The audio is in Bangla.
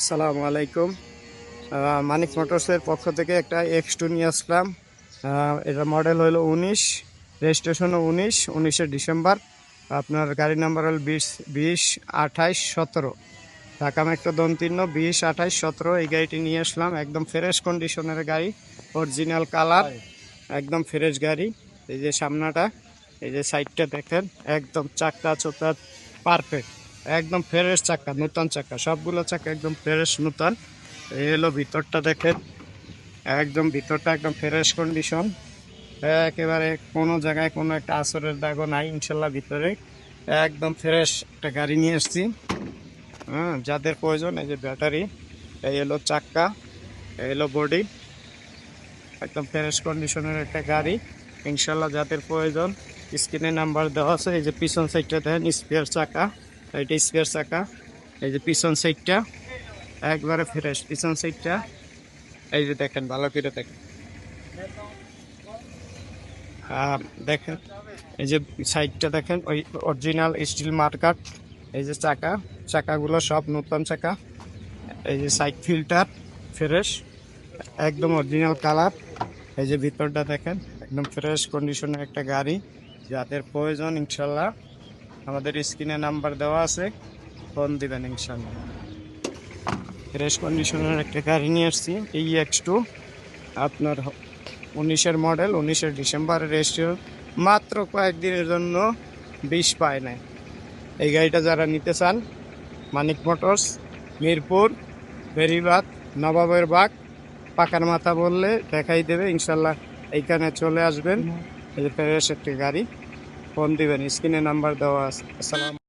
আসসালামু আলাইকুম। মানিক মোটরসের পক্ষ থেকে একটা এক্স টু নিয়ে আসলাম। এটা মডেল হলো উনিশ, রেজিস্ট্রেশনও উনিশ, উনিশে ডিসেম্বর। আপনার গাড়ি নাম্বার হল বিশ বিশ আঠাইশ সতেরো। ঢাকা মেট্রো দন্তীর্ণ, বিশ আঠাইশ সতেরো, এই গাড়িটি নিয়ে আসলাম। একদম ফ্রেশ কন্ডিশনের গাড়ি অরিজিনাল কালার একদম ফ্রেশ গাড়ি। এই যে সামনাটা, এই যে সাইডটা দেখেন, একদম চাক্কা চোকা পারফেক্ট একদম ফ্রেশ চাকা, নতুন চাকা। সবগুলো চাকা একদম ফ্রেশ, নতুন। এই হলো ভিতরটা দেখেন। একদম ভিতরটা একদম ফ্রেশ কন্ডিশন একেবারে কোনো জায়গায় কোনো একটা আসরের দাগও নাই, ইনশাল্লাহ ভিতরে। একদম ফ্রেশ একটা গাড়ি নিয়ে এসেছি। হ্যাঁ যাদের প্রয়োজন, এই যে ব্যাটারি, এই হলো চাক্কা এই হলো বডি। একদম ফ্রেশ কন্ডিশনের একটা গাড়ি। ইনশাল্লাহ যাদের প্রয়োজন, স্ক্রিনে নাম্বার দেওয়া আছে, এই যে পিছন সাইডটা দেখেন স্পেয়ার চাকা। এটা স্পেয়ার চাকা। এই যে পিছন সাইডটা, একবারে ফ্রেশ পিছন সাইডটা। এই যে দেখেন, ভালো করে দেখেন। দেখেন, এই যে সাইডটা দেখেন, ওই অরিজিনাল স্টিল মার্কার এই যে চাকা, চাকাগুলো সব নতুন চাকা। এই যে সাইড ফিল্টার ফ্রেশ একদম অরিজিনাল কালার এই যে ভিতরটা দেখেন, একদম ফ্রেশ কন্ডিশনের একটা গাড়ি। যাদের প্রয়োজন, ইনশাল্লাহ আমাদের স্ক্রিনে নাম্বার দেওয়া আছে। ফোন দিবেন ইনশাল্লাহ ফ্রেশ কন্ডিশনের একটা গাড়ি নিয়ে আসছি, এই এক্স টু আপনার উনিশের মডেল, উনিশের ডিসেম্বরের রেজিস্ট্রেশন মাত্র কয়েকদিনের জন্য বিষ পায় নাই। এই গাড়িটা যারা নিতে চান, মানিক মোটরস, মিরপুর বেরিবাদ নবাবের বাগ, পাকার মাথা বললে দেখাই দেবে ইনশাল্লাহ এইখানে চলে আসবেন। ফ্রেশ একটি গাড়ি। ফোন দিবেন স্ক্রিনে নাম্বার দেওয়া আছে। আসসালাম